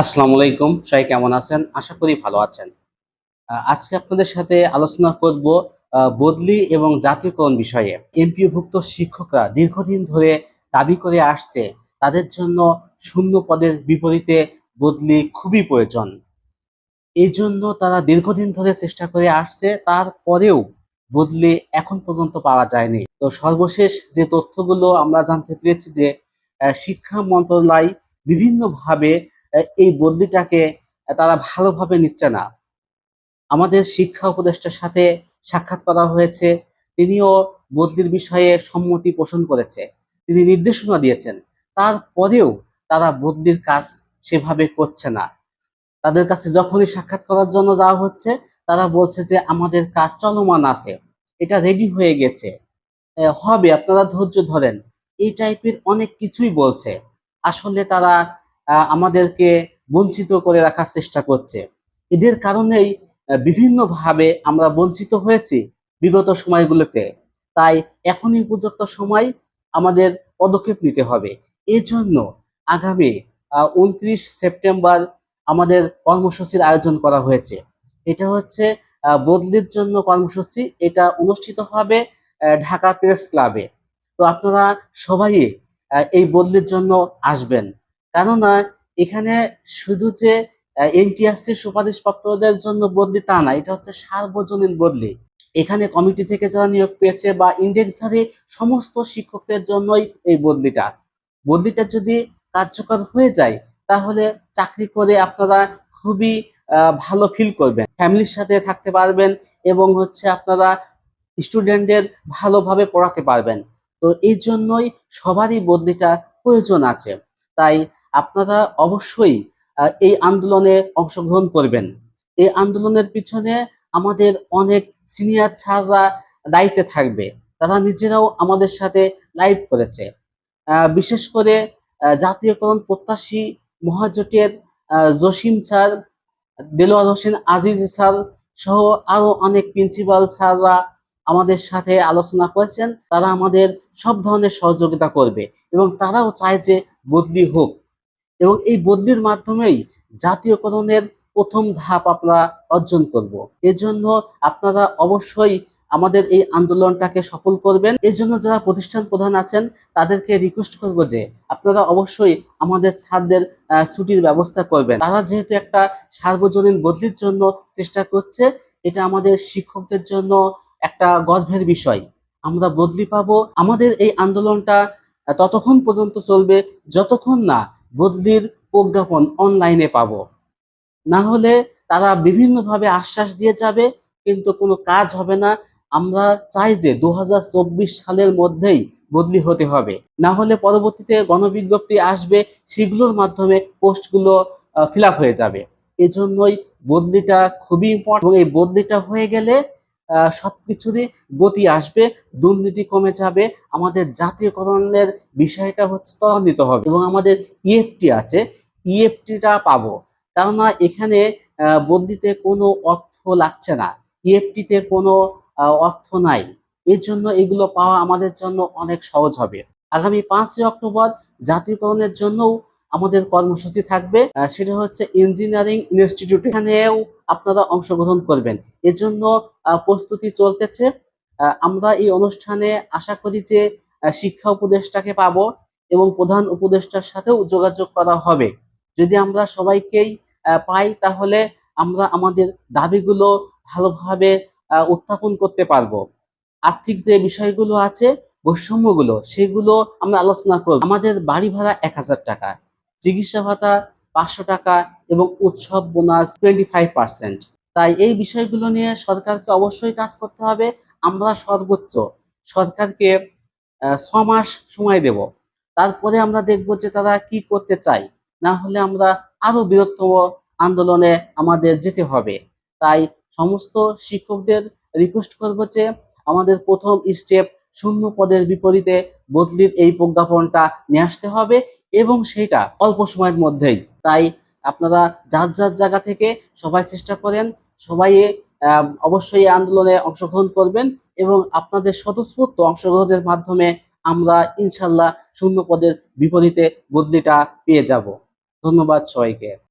আসসালামু আলাইকুম। সবাই কেমন আছেন? আশা করি ভালো আছেন। আজকে আপনাদের সাথে আলোচনা করব বদলি এবং জাতীয়করণ বিষয়ে। এমপিওভুক্ত শিক্ষকরা দীর্ঘদিন ধরে দাবি করে আসছে, তাদের জন্য শূন্য পদের বিপরীতে বদলি খুবই প্রয়োজন। এই জন্য তারা দীর্ঘদিন ধরে চেষ্টা করে আসছে, তারপরেও বদলি এখন পর্যন্ত পাওয়া যায়নি। তো সর্বশেষ যে তথ্যগুলো আমরা জানতে পেরেছি যে শিক্ষা মন্ত্রণালয় বিভিন্নভাবে এই বদলিটাকে তারা ভালোভাবে নিচ্ছে না। আমাদের শিক্ষা উপদেষ্টার সাথে সাক্ষাৎ করা হয়েছে। তিনিও বদলির বিষয়ে সম্মতি পোষণ করেছে। তিনি নির্দেশনা দিয়েছেন। তারপরেও তারা বদলির কাজ সেভাবে করছে না। তাদের কাছে যখনই সাক্ষাৎ করার জন্য যাওয়া হচ্ছে, তারা বলছে যে, আমাদের কাজ চলমান আছে। এটা রেডি হয়ে গেছে। হবে, আপনারা ধৈর্য ধরেন। এই টাইপের অনেক কিছুই বলছে। আসলে তারা আমাদেরকে বঞ্চিত করে রাখার চেষ্টা করছে। এদের কারণেই বিভিন্নভাবে আমরা বঞ্চিত হয়েছি বিগত সময়গুলোতে। তাই এখনই উপযুক্ত সময় আমাদের পদক্ষেপ নিতে হবে। এজন্য আগামী উনত্রিশ সেপ্টেম্বর আমাদের কর্মসূচির আয়োজন করা হয়েছে। এটা হচ্ছে বদলির জন্য কর্মসূচি। এটা অনুষ্ঠিত হবে ঢাকা প্রেস ক্লাবে। তো আপনারা সবাই এই বদলির জন্য আসবেন। কেননা এখানে শুধু যে এনটিআরসি সুপারিশপত্রদের জন্য বদলি তা না, এটা হচ্ছে সার্বজনীন বদলি। এখানে কমিটি থেকে যারা নিয়োগ পেয়েছে বা ইন্ডেক্সধারী সমস্ত শিক্ষকদের জন্যই এই বদলিটা। বদলিটা যদি কার্যকর হয়ে যায়, তাহলে চাকরি করে আপনারা খুবই ভালো ফিল করবেন। ফ্যামিলির সাথে থাকতে পারবেন এবং হচ্ছে আপনারা স্টুডেন্টদের ভালোভাবে পড়াতে পারবেন। তো এই জন্যই সবারই বদলিটা প্রয়োজন আছে। তাই আপনারা অবশ্যই এই আন্দোলনে অংশগ্রহণ করবেন। এই আন্দোলনের পিছনে আমাদের অনেক সিনিয়র ছাড়রা দায়িত্বে থাকবে। তারা নিজেরাও আমাদের সাথে লাইভ করেছে। বিশেষ করে জাতীয়করণ প্রত্যাশী মহাজোটের জসিম স্যার, দেলোয়ার হোসেন আজিজ স্যার সহ আরও অনেক প্রিন্সিপাল স্যাররা আমাদের সাথে আলোচনা করেছেন। তারা আমাদের সব ধরনের সহযোগিতা করবে এবং তারাও চায় যে বদলি হোক। এবং এই বদলির মাধ্যমেই জাতীয়করণের প্রথম ধাপ আমরা অর্জন করব। এজন্য আপনারা অবশ্যই আমাদের এই আন্দোলনটাকে সফল করবেন। এর জন্য যারা প্রতিষ্ঠান প্রধান আছেন, তাদেরকে রিকোয়েস্ট করব যে আপনারা অবশ্যই আমাদের ছাত্রদের ছুটির ব্যবস্থা করবেন। তারা যেহেতু একটা সার্বজনীন বদলির জন্য চেষ্টা করছে, এটা আমাদের শিক্ষকদের জন্য একটা গর্বের বিষয়। আমরা বদলি পাবো। আমাদের এই আন্দোলনটা ততক্ষণ পর্যন্ত চলবে, যতক্ষণ না বদলির প্রজ্ঞাপন অনলাইনে পাবো। না হলে তারা বিভিন্নভাবে আশ্বাস দিয়ে যাবে, কিন্তু কোনো কাজ হবে না। আমরা চাই যে দু হাজার চব্বিশ সালের মধ্যেই বদলি হতে হবে। না হলে পরবর্তীতে গণবিজ্ঞপ্তি আসবে, সেগুলোর মাধ্যমে পোস্টগুলো ফিল হয়ে যাবে। এজন্যই বদলিটা খুবই ইম্পর্টেন্ট এবং এই বদলিটা হয়ে গেলে আহ, সবকিছুরই গতি আসবে দুর্নীতি কমে যাবে। আমাদের জাতীয়করণের বিষয়টা হচ্ছে ত্বরান্বিত হবে এবং আমাদের ইএফটি আছে ইএফটিটা পাবো। কেননা এখানে বদলিতে কোনো অর্থ লাগছে না। ইএফটিতে কোনো অর্থ নাই। এর জন্য এগুলো পাওয়া আমাদের জন্য অনেক সহজ হবে। আগামী পাঁচই অক্টোবর জাতীয়করণের জন্যও আমাদের কর্মসূচি থাকবে সেটা হচ্ছে ইঞ্জিনিয়ারিং ইনস্টিটিউট এখানেও আপনারা অংশগ্রহণ করবেন। এজন্য প্রস্তুতি চলতেছে। আমরা এই অনুষ্ঠানে আশা করি যে শিক্ষা উপদেষ্টাকে পাবো এবং প্রধান উপদেষ্টার সাথেও যোগাযোগ করা হবে। যদি আমরা সবাইকেই পাই, তাহলে আমরা আমাদের দাবিগুলো ভালোভাবে উত্থাপন করতে পারব। আর্থিক যে বিষয়গুলো আছে, বৈষম্যগুলো, সেগুলো আমরা আলোচনা করব। আমাদের বাড়ি ভাড়া এক হাজার টাকা। চিকিৎসা ভাতা পাঁচশো টাকা এবং উৎসব বোনাস টোয়েন্টি ফাইভ পার্সেন্ট তাই এই বিষয়গুলো নিয়ে সরকারকে অবশ্যই কাজ করতে হবে। আমরা সর্বোচ্চ সরকারকে ছ মাস সময় দেব। তারপরে আমরা দেখব যে তারা কি করতে চায়। না হলে আমরা আরও বৃহত্তম আন্দোলনে আমাদের যেতে হবে। তাই সমস্ত শিক্ষকদের রিকোয়েস্ট করব যে আমাদের প্রথম স্টেপ শূন্য পদের বিপরীতে বদলির এই প্রজ্ঞাপনটা নিয়ে আসতে হবে। এবং সেটা অল্প সময়ের মধ্যেই। তাই আপনারা যার যার জায়গা থেকে সবাই চেষ্টা করেন, সবাই অবশ্যই আন্দোলনে অংশগ্রহণ করবেন এবং আপনাদের স্বতঃস্ফূর্ত অংশগ্রহণের মাধ্যমে আমরা ইনশাল্লাহ শূন্য পদের বিপরীতে বদলিটা পেয়ে যাব। ধন্যবাদ সবাইকে।